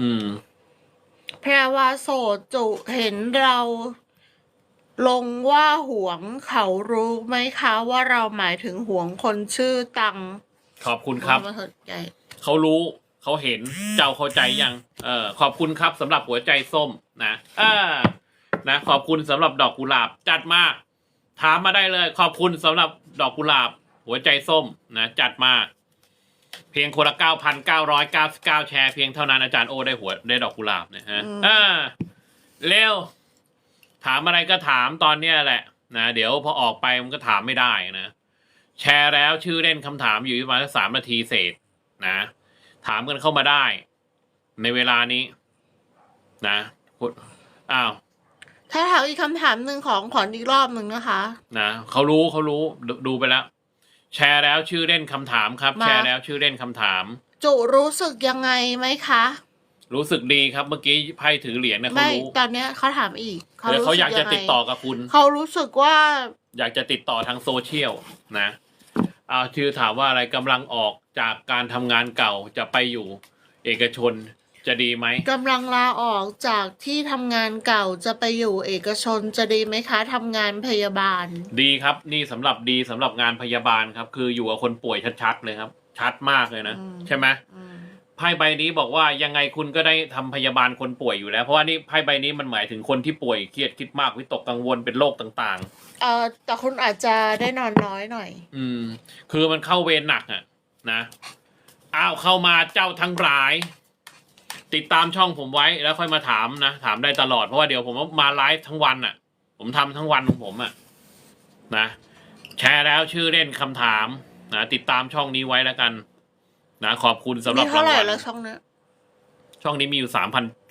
อืม แพรว่าโสดจุเห็นเรา ลงว่าหวงเขารู้ไหมคะว่าเราหมายถึงหวงคนชื่อตังขอบคุณครับ มาเถิดใหญ่เขารู้เขาเห็นเจ้าเข้าใจยัง เออขอบคุณครับสำหรับหัวใจส้มนะเออนะขอบคุณสำหรับดอกกุหลาบจัดมาถามมาได้เลย ขอบคุณสำหรับดอกกุหลาบ หัวใจส้มนะจัดมา เพียงคนละเก้าพันเก้าร้อยเก้าสิบเก้าแชร์เพียงเท่านั้นอาจารย์โอได้หัวได้ดอกกุหลาบเนี่ยฮะอ่าเร็ว ถามอะไรก็ถามตอนเนี้ยแหละนะเดี๋ยวพอออกไปมันก็ถามไม่ได้นะ แชร์แล้วชื่อเล่นคำถามอยู่ประมาณสักสามนาทีเศษนะ ถามกันเข้ามาได้ ในเวลานี้ นะคุณอ้าวถ้าถามอีกคำถามหนึ่งของขอนอีกรอบหนึ่งนะคะ นะเขารู้เขารู้ดดูไปแล้ว แชร์แล้วชื่อเล่นคำถามครับ มา แชร์แล้วชื่อเล่นคำถาม จุรู้สึกยังไงไหมคะ รู้สึกดีครับเมื่อกี้ไพ่ถือเหรียญเนี่ยเขาไม่รู้ตอนเนี้ยเขาถามอีกเดี๋ยวรู้เขาสึอยากจะงไงติดต่อกับคุณ เขารู้สึกว่าอยากจะติดต่อทางโซเชียลนะเอาชื่อถามว่าอะไรกำลังออกจากการทำงานเก่าจะไปอยู่เอกชน จะดีไหมกำลังลาออกจากที่ทำงานเก่าจะไปอยู่เอกชนจะดีไหมคะทำงานพยาบาล ดีครับนี่สำหรับดีสำหรับงานพยาบาลครับ คืออยู่กับคนป่วยชัดๆเลยครับ ชัดมากเลยนะอืม ใช่ไหมอืมไพ่ใบนี้บอกว่ายังไงคุณก็ได้ทำพยาบาลคนป่วยอยู่แล้ว เพราะว่านี่ไพ่ใบนี้มันหมายถึงคนที่ป่วยเครียดคิดมากวิตกกังวลเป็นโรคต่าง เออแต่คุณอาจจะได้นอนน้อยหน่อย ๆ อืม คือมันเข้าเวรหนักอะ นะอ้าวเข้ามาเจ้าทั้งหลาย ติดตามช่องผมไว้แล้วค่อยมาถามนะ ถามได้ตลอดเพราะว่าเดี๋ยวผมมาไลฟ์ทั้งวันอะ ผมทำทั้งวันของผมอะนะแชร์แล้วชื่อเล่นคำถามนะติดตามช่องนี้ไว้แล้วกัน นะขอบคุณสำหรับมีเท่าไหร่งวัลแล้วช่องเนี้ยช่องนี้มีอยู่สามพัน